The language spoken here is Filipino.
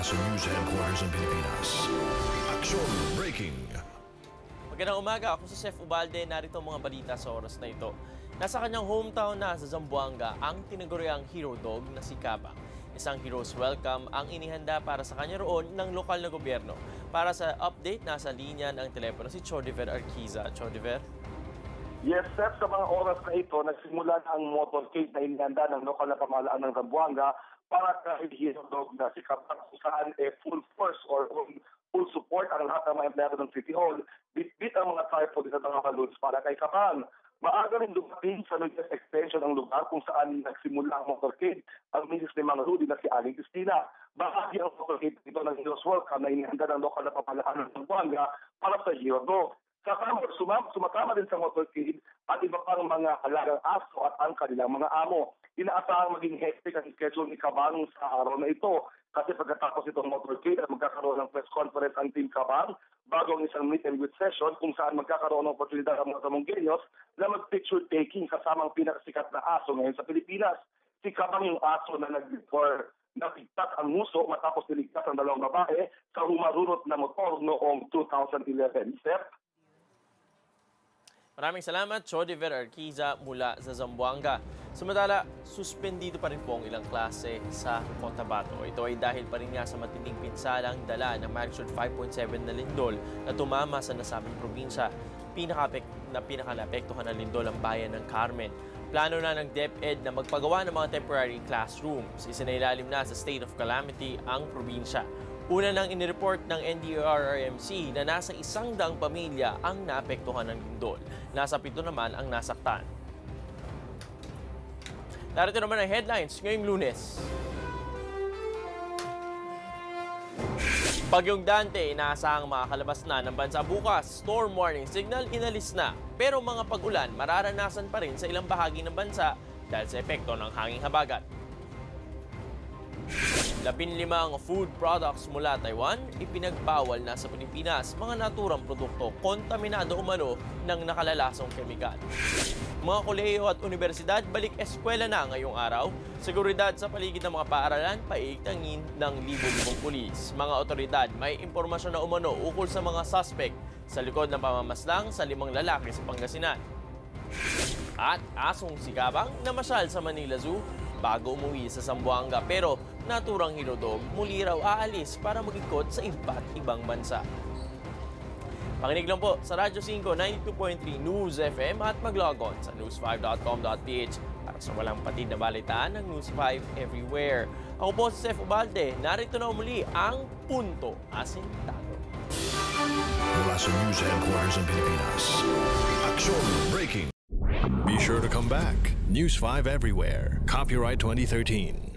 Sa News Headquarters ng Pilipinas. Aksyon Breaking. Magandang umaga, ako si Chef Ubalde. Narito ang mga balita sa oras na ito. Nasa kanyang hometown na sa Zamboanga ang tinaguriang hero dog na si Kabang. Isang hero's welcome ang inihanda para sa kanya roon ng lokal na gobyerno. Para sa update, nasa linya ng telepono si Chodiver Arquiza. Chodiver? Yes, Seth, sa mga oras na ito, nagsimula na ang motorcade na inihanda ng lokal na pamahalaan ng Zamboanga para Hero Dog na si Kapag kung saan eh, full force or full support ang lahat ng mga empleyado ng City Hall. Bit-bit ang mga tripod at mga balloons para kay Kapang. Maaga rin dumating sa Luis Extension ang lugar kung saan nagsimula ang motorcade ang misis ni Mang Rudy na si Aling Cristina. Bahagi ang motorcade ito ng Heroes Welcome na inihanda ng lokal na pamahalaan ng Zamboanga para sa Hero. Kasama, sumam, sumakama din sa motorcade at iba pang mga alagang aso at ang kanilang mga amo. Inaasahang maging hectic ang schedule ni Kabang sa araw na ito kasi pagkatapos itong motorcade ay magkakaroon ng press conference ang Team Kabang bago ang isang meet and greet session kung saan magkakaroon ng oportunidad ang mga Zamonggenyos na mag-picture taking kasama ang pinakasikat na aso ngayon sa Pilipinas. Si Kabang yung aso na nag-for napigtat ang muso matapos niligtas ang dalawang babae sa humarurot na motor noong 2011. Step, Maraming salamat, Chodiver Arquiza mula sa Zamboanga. Samantala, suspendido pa rin po ang ilang klase sa Cotabato. Ito ay dahil pa rin nga sa matinding pinsalang dala ng magnitude 5.7 na lindol na tumama sa nasabing probinsya. Pinakapek na pinakalapektuhan ng lindol ang bayan ng Carmen. Plano na ng DepEd na magpagawa ng mga temporary classrooms. Isinailalim na sa state of calamity ang probinsya. Una nang inireport ng NDRRMC na nasa isang daang pamilya ang naapektuhan ng lindol. Nasa pito naman ang nasaktan. Narito naman ang headlines ngayong lunes. Bagyong Dante, inaasahang makakalabas na ng bansa bukas. Storm warning signal inalis na. Pero mga pag-ulan mararanasan pa rin sa ilang bahagi ng bansa dahil sa epekto ng hanging habagat. Labinlimang food products mula Taiwan, ipinagbawal na sa Pilipinas mga naturang produkto kontaminado umano ng nakalalasong kemikal. Mga kolehiyo at universidad balik eskwela na ngayong araw. Seguridad sa paligid ng mga paaralan, paiigtangin ng libo-libong pulis. Mga otoridad may impormasyon na umano ukol sa mga suspect sa likod ng pamamaslang sa limang lalaki sa Pangasinan. At asong sigabang namasyal sa Manila Zoo bago umuwi sa Zamboanga pero naturang hero dog muli raw aalis para magikot sa iba't ibang bansa. Pakinig lang po sa Radyo 5 92.3 News FM at on sa news5.com.ph para sa walang patid na balitaan ng News 5 everywhere. Ako po si Seth Ubalde, narito na muli ang Punto Asintado. Mula sa News Headquarters ng Pilipinas. Aksyon Breaking. Be sure to come back. News 5 everywhere. Copyright 2013.